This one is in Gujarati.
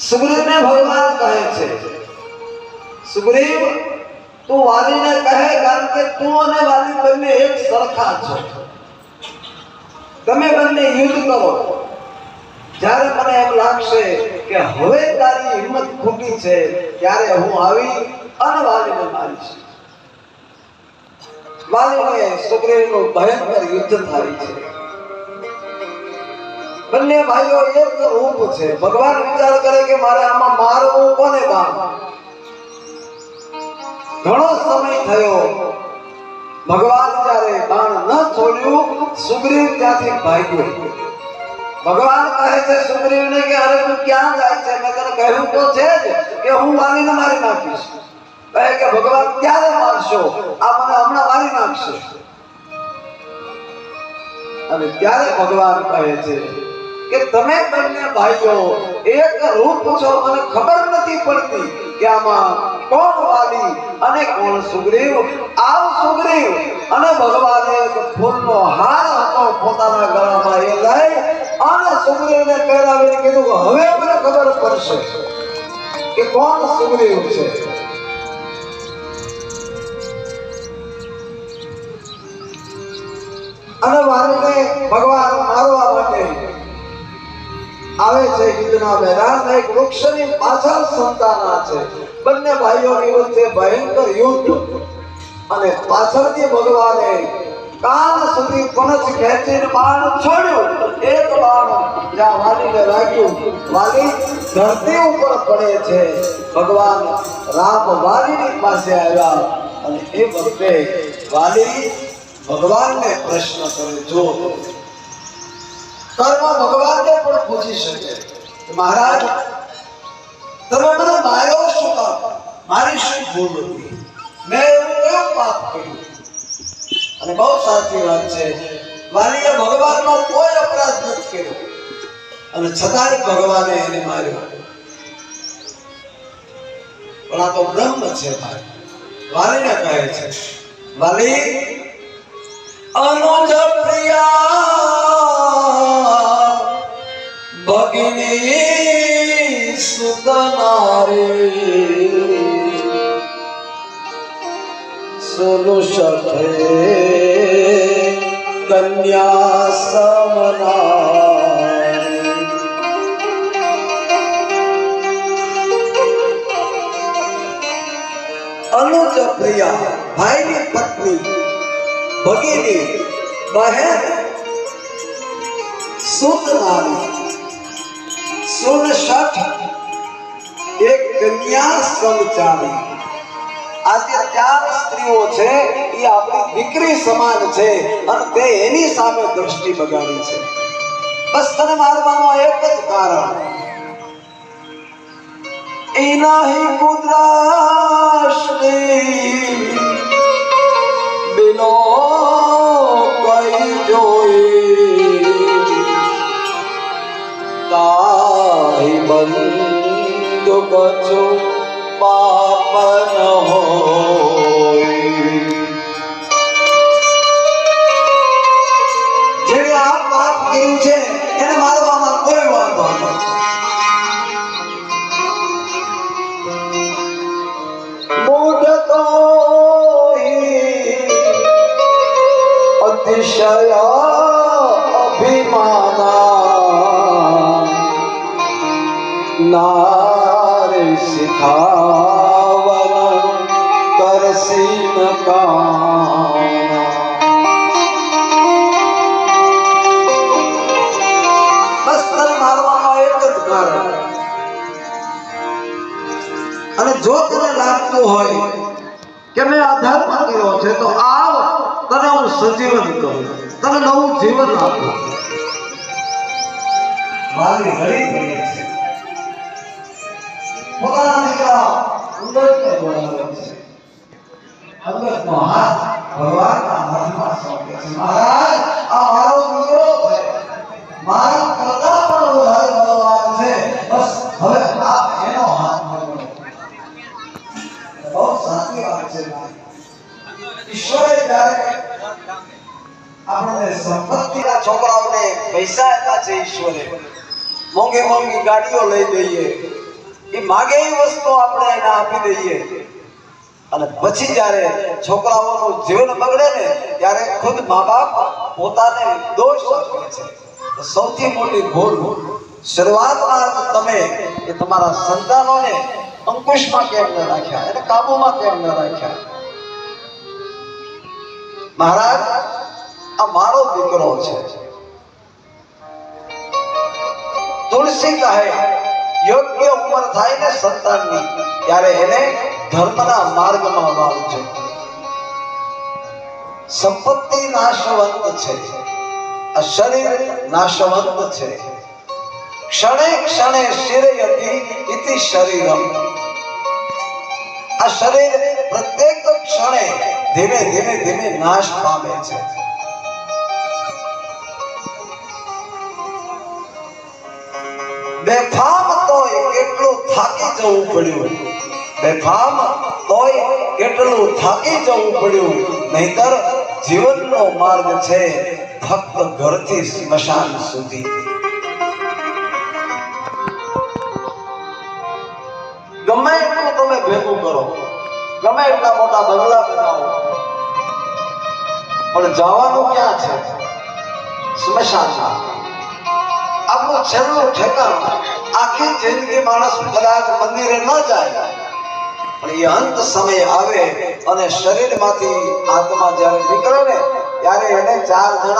સુગ્રીવને ભગવાન કહે છે. સુગ્રીવ, તું વાલીને કહે કારણ કે તું અને વાલી બંને એક સરખા છો. તમે બંને યુદ્ધ કરો. જ્યારે મને એમ લાગશે કે હવે તારી હિંમત ખૂટી છે, ત્યારે હું આવી અને વાલીને મારીશ. વાલીને સુગ્રીવનું ભયંકર યુદ્ધ થાય છે. બંને ભાઈઓ એક રૂપ છે. ભગવાન વિચાર કરે કે મારે આમાં મારવું કોને બાપ ઘણો સમય થયો. ભગવાન જ્યારે બાણ ન છોડ્યું, સુગ્રીવ ત્યાંથી ભાગ્યો. ભગવાન કહે છે સુગ્રીવને કે, અરે તું ક્યાં જાય છે? મેં તને કહ્યું તો છે જ કે હું વાલીને મારી નાખીશ. કહે કે, ભગવાન, ક્યારે મારશો? આ મને હમણાં મારી નાખશે. અને ત્યારે ભગવાન કહે છે કે તમે બંને ભાઈઓ એક રૂપ છો મને ખબર નથી પડતી કે આમાં કોણ વાલી અને કોણ સુગ્રીવ? આવ સુગ્રીવ. અને ભગવાને એક ફૂલનો હાર હતો પોતાના ગળામાં એ લઈ અને સુગ્રીવને પહેરાવીને કીધું હવે મને ખબર પડશે કે કોણ સુગ્રીવ છે. અને વાલીને ભગવાન મારવા માટે આવે છે યુદ્ધના મેદાન, એક વૃક્ષની પાછળ સંતાના છે. બંને ભાઈઓની વચ્ચે ભયંકર યુદ્ધ અને પાછળથી ભગવાને કાન સુધી પણછ ખેંચીને બાણ છોડ્યું. એક બાણ જ્યાં વાલીને લાગ્યું વાલી ધરતી ઉપર પડે છે. ભગવાન રામ વાલીની પાસે આવ્યા અને એ વખતે વાલી ભગવાનને પ્રશ્ન કરે, જો કર્મ ભગવાનને પણ પૂજી શકે. મહારાજ, તમે મને માર્યો શું કામ? મારી શું ભૂલ હતી? મેં એવું કયું પાપ કર્યું? અને બહુ સાચી વાત છે વાલીએ ભગવાનનો કોઈ અપરાધ નથી કર્યો. અને છતાંય ભગવાને એને માર્યો. પણ આ તો બ્રહ્મ છે ભાઈ. વાલીને કહે છે, વાલી, અનુજ પ્રિયા सुत सुतनारे सोलो शफे कन्या समना। अनुज प्रिया, भाई की पत्नी, भगिनी, बहन सुत नारी શઠ એક કન્યા સમચારી આજે ચાર સ્ત્રીઓ છે, એ આપણી દીકરી સમાન છે અને તે એની સામે દ્રષ્ટિ બગાડી છે. બસ તને મારવાનો એક જ કારણ. ઇનાહી કુદ્રાશ્રી તાહી બંધ કછુ પાપ ન હોય જેણે આ પાપ કર્યું છે એને મારવામાં કોઈ વાંધો નથી મૂઢ તો અતિશય નારે શિખાવન કરસી કાના બસ તને મારવાનો એક જ કારણ અને જો તને લાગતું હોય કે મેં અધર્મ કર્યો છે, તો આવ, તને હું સજીવન કરું, તને નવું જીવન આપું. મારી હરી પડી છે પોતાના દીકરા અંગતને બોલાવે છે અંગતનો હાથ ભગવાનના હાથમાં સોંપે છે મહારાજ આ મારો દીકરો છે મારા કરતા પણ વધારે બળવાન છે બસ હવે આપ એનો હાથ પકડો બહુ સાચી વાત છે ઈશ્વરે જ્યારે આપણને સંપત્તિના છોકરાઓને પૈસા આપ્યા છે ઈશ્વરે મોંઘી મોંઘી ગાડીઓ લઈ દઈએ એ માગે એ વસ્તુ આપણે એને આપી દઈએ. અને પછી જ્યારે છોકરાઓનું જીવન બગડે ને, ત્યારે ખુદ મા બાપ પોતાને દોષ આપે છે. સૌથી મોટી ભૂલ શરૂઆતમાં તમે એ તમારા સંતાનોને અંકુશમાં કેમ ન રાખ્યા, એને કાબુમાં કેમ ન રાખ્યા? મહારાજ, આ મારો દીકરો છે. તુલસી કહે યોગ્ય ઉંમર થાય ને સંતાનની, ત્યારે એને ધર્મના માર્ગમાં વાળજો સંપત્તિ નાશવંત છે. આ શરીર નાશવંત છે. ક્ષણે ક્ષણે શિરયતિ ઇતિ શરીરમ. આ શરીર પ્રત્યેક ક્ષણે ધીમે ધીમે ધીમે નાશ પામે છે. બેફામ થાકી જવું પડ્યું. બેફામ તોય કેટલું થાકી જવું પડ્યું. નહીતર જીવનનો માર્ગ છે ફક્ત ઘરથી સ્મશાન સુધી. ગમે એટલું તમે ભેગું કરો, ગમે એટલા મોટા બંગલા બનાવો, પણ જવાનું ક્યાં છે? સ્મશાનમાં. આપણું છેલ્લું ઠેકાણું આખી જિંદગી માણસ કદાચ મંદિરે ન જાય. પણ એ અંત સમય આવે અને શરીરમાંથી આત્મા જ્યારે નીકળે ને, ત્યારે એને ચાર જણા